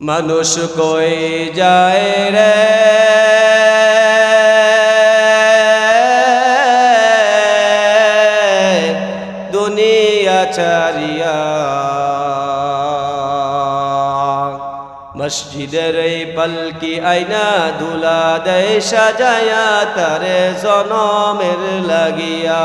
মানুষ কই যায় রে? দুনিয়া ছাড়িয়া মসজিদের এই পলকি আইনা দুলা দেয় সাজায়া, তারে জনমের লাগিয়া।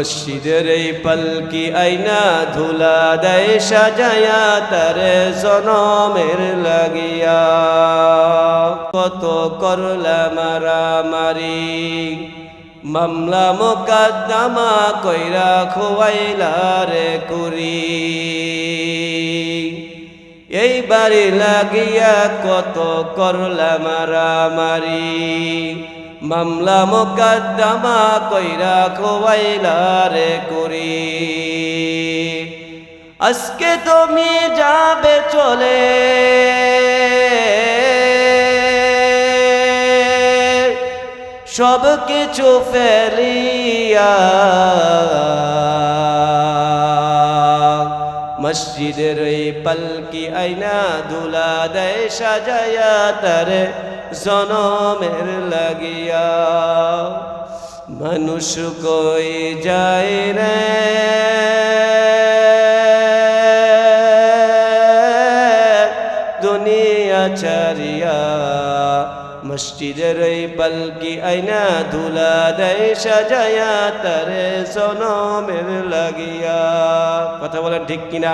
মসজিদের এই পলকি আইনা ধুলা দেয়, সাজায়া তারে জনমের লাগিয়া। কত করলা মারামারি, মামলা মোকদ্দমা কইরা খোয়াইলা রে কুরি। এই বাড়ি লাগিয়া কত করলা মারামারি মামলা মোকদ্দমা কইরা খোয়াইলা রে করি। আজকে তুমি যাবে চলে। সব কিছু ফেলিয়া মসজিদের এই পলকি আইনা দুলা দেয় সাজায়া তারে জনমের লাগিয়া মানুষ কই যায় রে? দুনিয়া ছাড়িয়া মসজিদের পলকি আইনা ধুলা দেয়, সাজায়া তারে জনমের লাগিয়া। কথা বলেন ঠিক কিনা?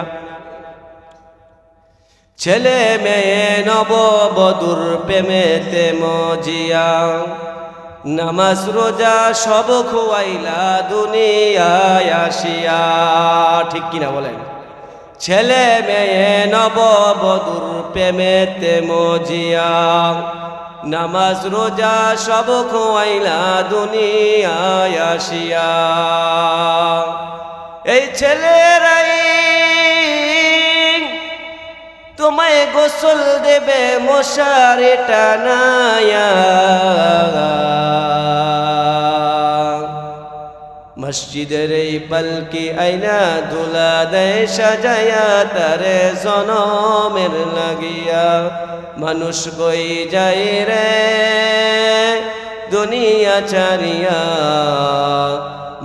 ছেলে মেয়ে নব বধুর প্রেমেতে মজিয়া। নামাজ, রোজা সব খোয়াইলা দুনিয়ায় আসিয়া। ঠিক কিনা বলেন? ছেলে মেয়ে নব বধুর প্রেমেতে মজিয়া। নামাজ, রোজা সব খোয়াইলা দুনিয়ায় আসিয়া। এই ছেলেরাই তোমায় গোসল দেবে মশারে টানায়া। মসজিদের এই পলকি আইনা দুলা দেয়, সাজায়া তারে জনমের লাগিয়া। মানুষ কই যায় রে, দুনিয়া চারিয়া।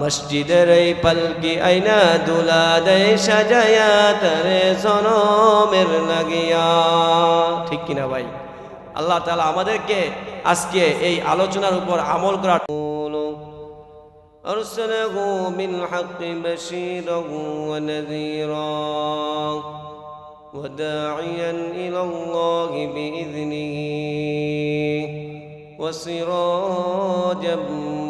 মসজিদের এই পলকি আইনা দুলা দেয় সাজায়া তারে জনমের লাগিয়া ঠিক কিনা ভাই আল্লাহ তালা আমাদেরকে আজকে এই আলোচনার উপর আমল করার أرسله بالحق بشيرا ونذيرا وداعيا إلى الله بإذنه وسراجا منيرا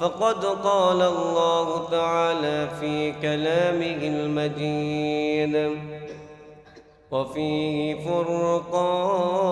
فقد قال الله تعالى في كلامه المجيد وفيه فرقانه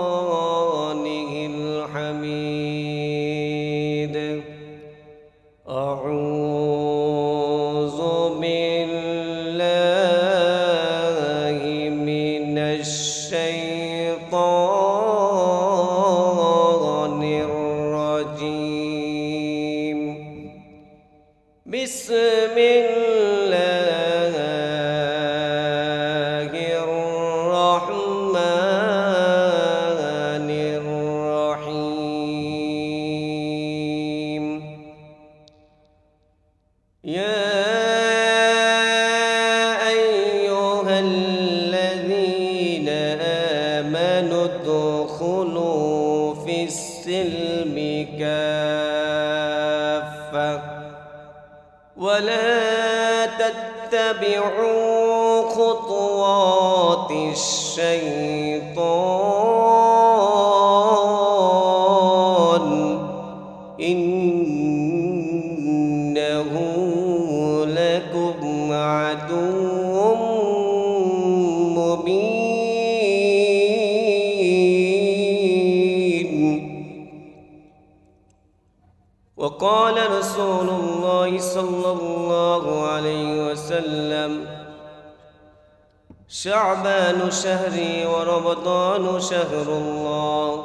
تتبعوا خطوات الشيطان. إنه لكم عدو شعبان شهري ورمضان شهر الله.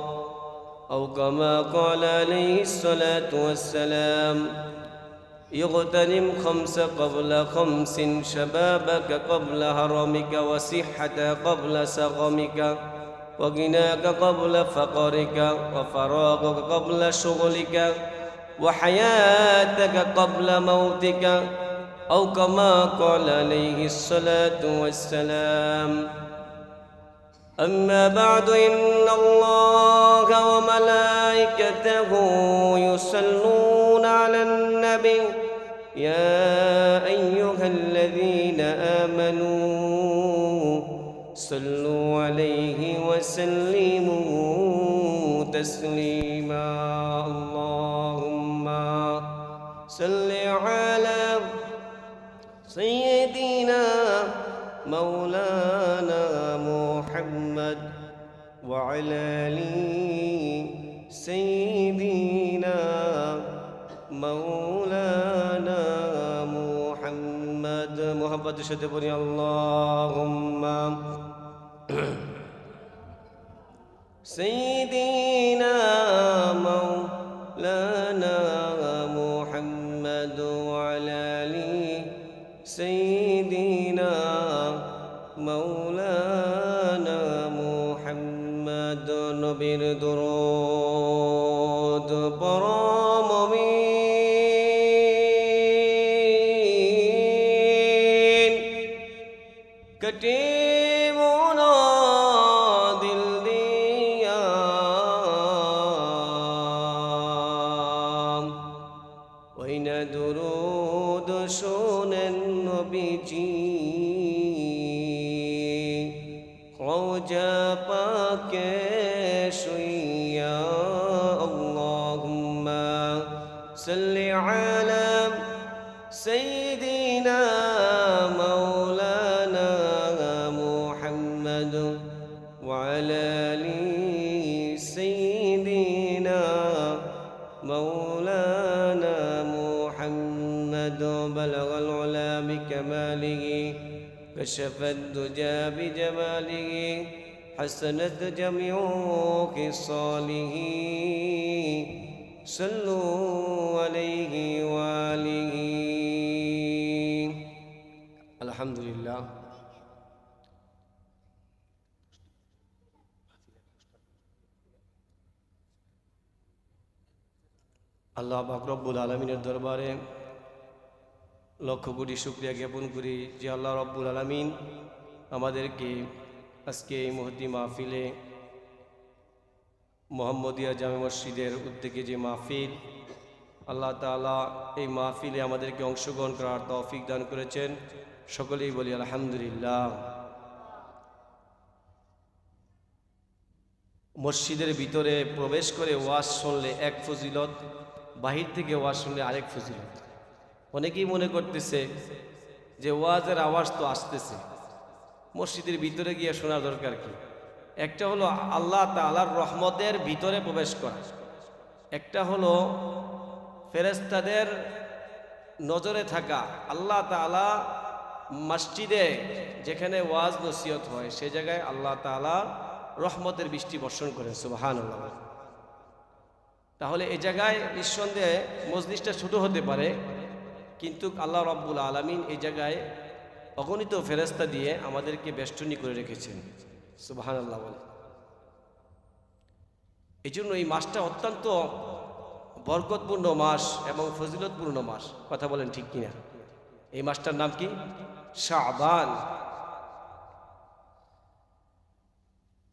أو كما قال عليه الصلاة والسلام اغتنم خمس قبل خمس شبابك قبل هرمك وصحة قبل سقمك وغناك قبل فقرك وفراغك قبل شغلك وحياتك قبل موتك أو كما قال عليه الصلاة والسلام. أما بعد إن الله وملائكته يصلون على النبي. يا أيها الذين آمنوا صلوا عليه وسلموا تسليما. اللهم صل على وعلى آل سيدنا مولانا محمد. محبت شتبني اللهم. سيدنا وراء صل على سيدنا مولانا محمد وعلى آله سيدنا مولانا محمد. بلغ العلا بكماله كشف الدجى بجماله حسنت جميع خصاله. صلوا عليه وآله الحمد لله আল্লাহ বাকরব্বুল আলমিনের দরবারে লক্ষ কোটি শুক্রিয়া জ্ঞাপন করি যে আল্লাহ রব্বুল আলমিন আমাদেরকে আজকে এই মহতি মাহফিলে মোহাম্মদিয়া জামে মসজিদের উদ্যোগে যে মাহফিল, আল্লাহ তাআলা এই মাহফিলে আমাদেরকে অংশগ্রহণ করার তৌফিক দান করেছেন। সকলেই বলি আলহামদুলিল্লাহ। মসজিদের ভিতরে প্রবেশ করে ওয়াজ শুনলে এক ফজিলত, বাহির থেকে ওয়াজ শুনলে আরেক ফজিলত। অনেকেই মনে করতেছে যে ওয়াজের আওয়াজ তো আসতেছে। মসজিদের ভিতরে গিয়ে শোনার দরকার কি? একটা হলো আল্লাহ তালার রহমতের ভিতরে প্রবেশ করা। একটা হলো ফেরেস্তাদের নজরে থাকা আল্লাহ তালা মসজিদে যেখানে ওয়াজ নসিহত হয়, সে জায়গায় আল্লাহ তালা রহমতের বৃষ্টি বর্ষণ করেন সুবাহান তাহলে এই জায়গায় নিঃসন্দেহে মজলিসটা ছোট হতে পারে, কিন্তু আল্লাহ রব্বুল আলমিন এই জায়গায় অগণিত ফেরস্তা দিয়ে আমাদেরকে বেষ্টনী করে রেখেছেন। সুবাহান বলে। এই জন্য এই মাসটা অত্যন্ত বরকতপূর্ণ মাস এবং ফজিলতপূর্ণ মাস। কথা বলেন ঠিক কিনা? এই মাসটার নাম কি? শাবান।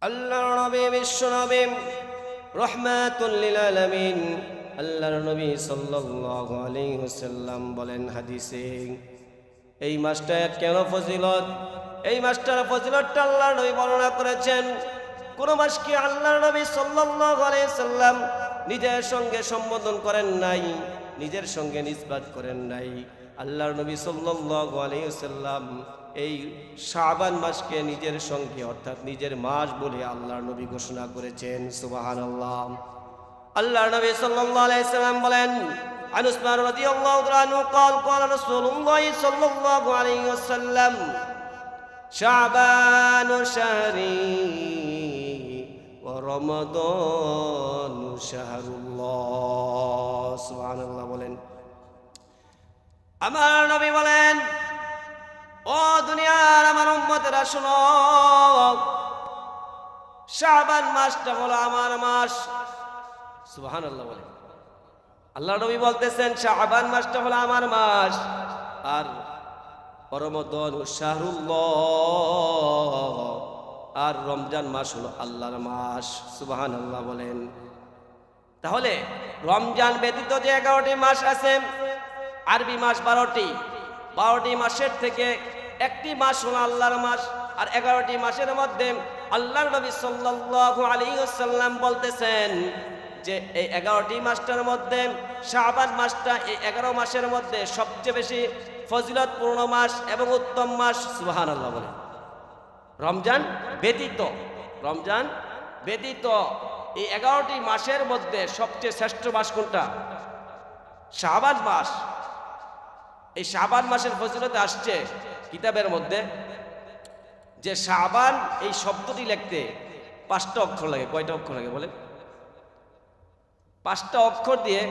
আল্লাহ নবী বিশ্ব নবী রহমাতুল্লিল আলামিন আল্লাহর নবী সাল্লাল্লাহু আলাইহি ওয়াসাল্লাম বলেন হাদিসে, এই মাসটা কেন ফজিলত? এই মাসটার ফজিলতটা আল্লাহর নবী বর্ণনা করেছেন কোন মাসকে আল্লাহর নবী সাল্লাল্লাহু আলাইহি সাল্লাম নিজের সঙ্গে সম্বোধন করেন নাই নিজের সঙ্গে নিসবাত করেন নাই আল্লাহর নবী সাল্লাল্লাহু আলাইহি সাল্লাম এই শাবান মাসকে নিজের সঙ্গে অর্থাৎ নিজের মাস বলে আল্লাহর নবী ঘোষণা করেছেন সুবাহান আল্লাহ আল্লাহর নবী সাল্লাল্লাহু আলাইহি সাল্লাম বলেন عن عثمان رضي الله تعالى عنه قال قال رسول الله صلى الله عليه وسلم শাবান শাহরি ও রমদন শাহরুল্লাহ। বলেন। আমার নবী বলেন, ও দুনিয়ার আমার উম্মতেরা, শোনো। শাবান মাসটা হলো আমার মাস। সুহান আল্লাহ বলেন। আল্লাহ নবী বলতেছেন শাহবান মাসটা হলো আমার মাস। আর রমদন শাহরুল্লাহ। আর রমজান মাস হলো আল্লাহর মাস সুবাহান আল্লাহ বলেন। তাহলে রমজান ব্যতীত যে এগারোটি মাস আছে, আরবি মাস বারোটি বারোটি মাসের থেকে একটি মাস হলো আল্লাহর মাস, আর এগারোটি মাসের মধ্যে আল্লাহর নবী সাল্লাল্লাহু আলাইহি ওয়াসাল্লাম বলতেছেন যে এই এগারোটি মাসটার মধ্যে, শাবান মাসটা এই এগারো মাসের মধ্যে সবচেয়ে বেশি ফজিলতপূর্ণ মাস এবং উত্তম মাস সুহান আল্লাহ বলে। রমজান ব্যতীত রমজান ব্যতীত এই এগারোটি মাসের মধ্যে সবচেয়ে শ্রেষ্ঠ মাস কোনটা? শাবান মাস। এই শাবান মাসের ফজিলতে আসছে কিতাবের মধ্যে, যে শাবান এই শব্দটি লিখতে পাঁচটা অক্ষর লাগে, কয়টা অক্ষর লাগে বলে পাঁচটা অক্ষর দিয়ে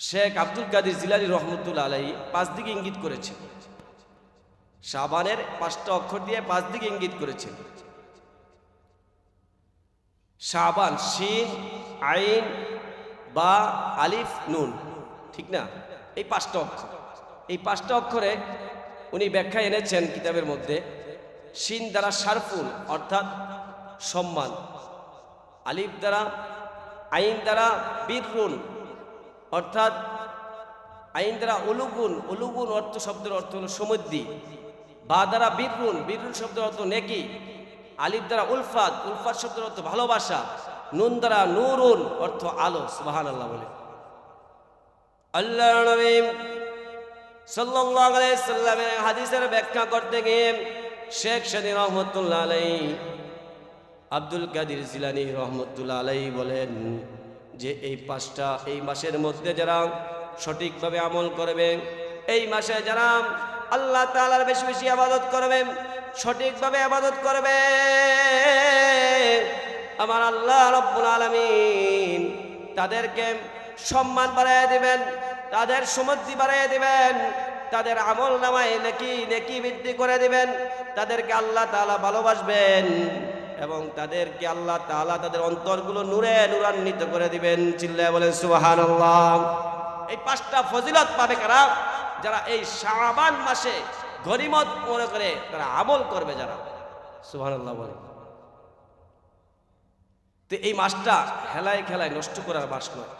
শেখ আব্দুল কাদির জিলানি রহমতুল্লা আলাই পাঁচ দিকে ইঙ্গিত করেছে শাবানের পাঁচটা অক্ষর দিয়ে পাঁচ দিকে ইঙ্গিত করেছে শাবান, শিন, আইন, বা, আলিফ, নুন, ঠিক না? এই পাঁচটা অক্ষর। এই পাঁচটা অক্ষরে উনি ব্যাখ্যা এনেছেন কিতাবের মধ্যে, শিন দ্বারা সারফুল অর্থাৎ সম্মান। আলিফ দ্বারা, আইন দ্বারা বীররুন অর্থাৎ আইন দ্বারা উলুগুন উলুগুন অর্থ শব্দের অর্থ হলো সমুদ্রি, বা দ্বারা বীররুন বীররুন শব্দের অর্থ নেকি, আলিফ দ্বারা উলফাত উলফাত শব্দের অর্থ ভালোবাসা, নুন দ্বারা নুরুন অর্থ আলো সুবাহান আল্লাহ বলে। আল্লাহ নবী সাল্লাল্লাহু আলাইহি সাল্লামের হাদিসের ব্যাখ্যা করতে গিয়ে শেখ শনি রহমতুল্লাহ আলাই আব্দুল কাদির জিলানি রহমতুল্লাহ আলাই বলেন যে এই পাঁচটা, এই মাসের মধ্যে যারা সঠিকভাবে আমল করবে, এই মাসে যারা আল্লাহ তালার বেশি বেশি আবাদত করবে, সঠিকভাবে আবাদত করবে, আমার আল্লাহ রব্বুল আলামিন তাদেরকে সম্মান বাড়াইয়া দিবেন, তাদের সমৃদ্ধি বাড়াইয়া দিবেন, তাদের আমল নামায় নাকি নেকি বৃদ্ধি করে দিবেন, তাদেরকে আল্লাহ তাআলা ভালোবাসবেন। এবং তাদেরকে আল্লাহ তাআলা তাদের অন্তরগুলো নূরে নূরান্বিত করে দিবেন, চিল্লায় বলেন, সুবহানাল্লাহ। এই পাঁচটা ফজিলত পাবে কারা? যারা এই শাবান মাসে গরিমত মনে করে তারা আমল করবে যারা। সুবহানাল্লাহ বলে তো এই মাসটা খেলায় খেলায় নষ্ট করার মাস নয়।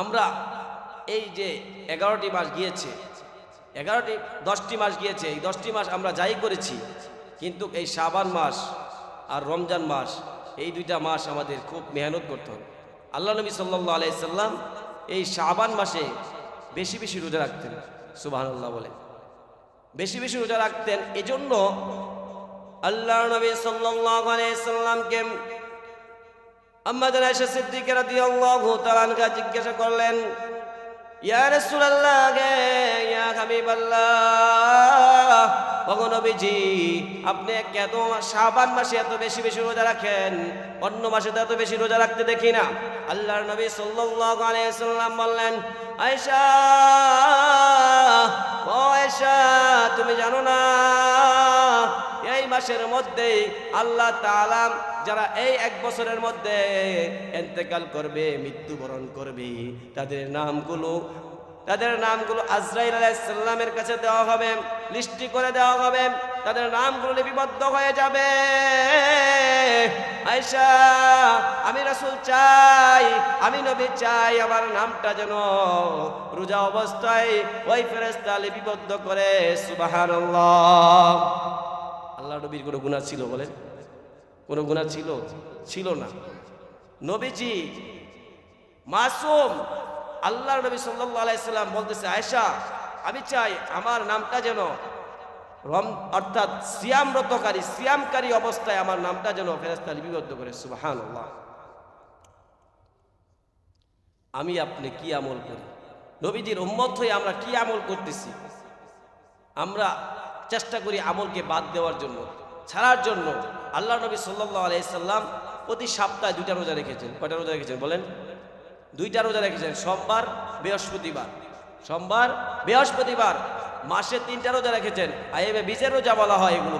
আমরা এই যে এগারোটি মাস গিয়েছে, এগারোটি, দশটি মাস গিয়েছে, এই দশটি মাস আমরা যাই করেছি, কিন্তু এই শাবান মাস আর রমজান মাস, এই দুইটা মাস আমাদের খুব মেহনত করতে হবে। আল্লাহ নবী সাল্লাহ আলাইসাল্লাম এই শাবান মাসে বেশি বেশি রোজা রাখতেন সুবাহ বলে। বেশি বেশি রোজা রাখতেন, এজন্য আল্লাহ নবী সাল্লাহ আলাইসাল্লামকে আম্মাদের আয়েশা সিদ্দিকা রাদিয়াল্লাহু তাআলা জিজ্ঞাসা করলেন, ইয়া রাসূলুল্লাহ ইয়া হাবিবাল্লাহ ওগো নবীজি, আপনি কেন শাবান মাসে এত বেশি বেশি রোজা রাখেন? অন্য মাসে তো এত বেশি রোজা রাখতে দেখি না। আল্লাহর নবী সাল্লাল্লাহু আলাইহি সাল্লাম বললেন, আয়েশা, ও আয়েশা, তুমি জানো না, এই মাসের মধ্যেই আল্লাহ তাআলা যারা এই এক বছরের মধ্যে এন্তেকাল করবে, মৃত্যুবরণ করবে, তাদের নামগুলো তাদের নামগুলো আজরাইল আলাইসাল্লামের কাছে দেওয়া হবে, লিস্টি করে দেওয়া হবে, তাদের নামগুলো লিপিবদ্ধ হয়ে যাবে। আয়সা আমি রাসূল চাই, আমি নবী চাই, আমার নামটা যেন রোজা অবস্থায় ওই ফেরেস্তা লিপিবদ্ধ করে, সুবহানাল্লাহ। আল্লাহ নবীর কোনো গুণা ছিল বলেন কোনো গুণা ছিল? ছিল না। নবীজি মাসুম আল্লাহ নবী সাল্লাল্লাহু আলাইহি সাল্লাম বলতেছে, আয়েশা, আমি চাই আমার নামটা যেন রম, অর্থাৎ সিয়ামরতকারী, সিয়ামকারী অবস্থায় আমার নামটা যেন ফেরেস্তা লিপিবদ্ধ করে। সুবহানাল্লাহ। আমি আপনি কি আমল করি? নবীজির উম্মত হয়ে আমরা কি আমল করতেছি? আমরা চেষ্টা করি আমলকে বাদ দেওয়ার জন্য, ছাড়ার জন্য। আল্লাহ নবী সাল্লাহ আলাইসাল্লাম প্রতি সপ্তাহে দুইটা রোজা রেখেছেন। কয়টা রোজা রেখেছেন বলেন? দুইটা রোজা রেখেছেন, সোমবার, বৃহস্পতিবার। সোমবার, বৃহস্পতিবার, মাসে তিনটা রোজা রেখেছেন, আইএমএ বিচের রোজা বলা হয় এগুলো।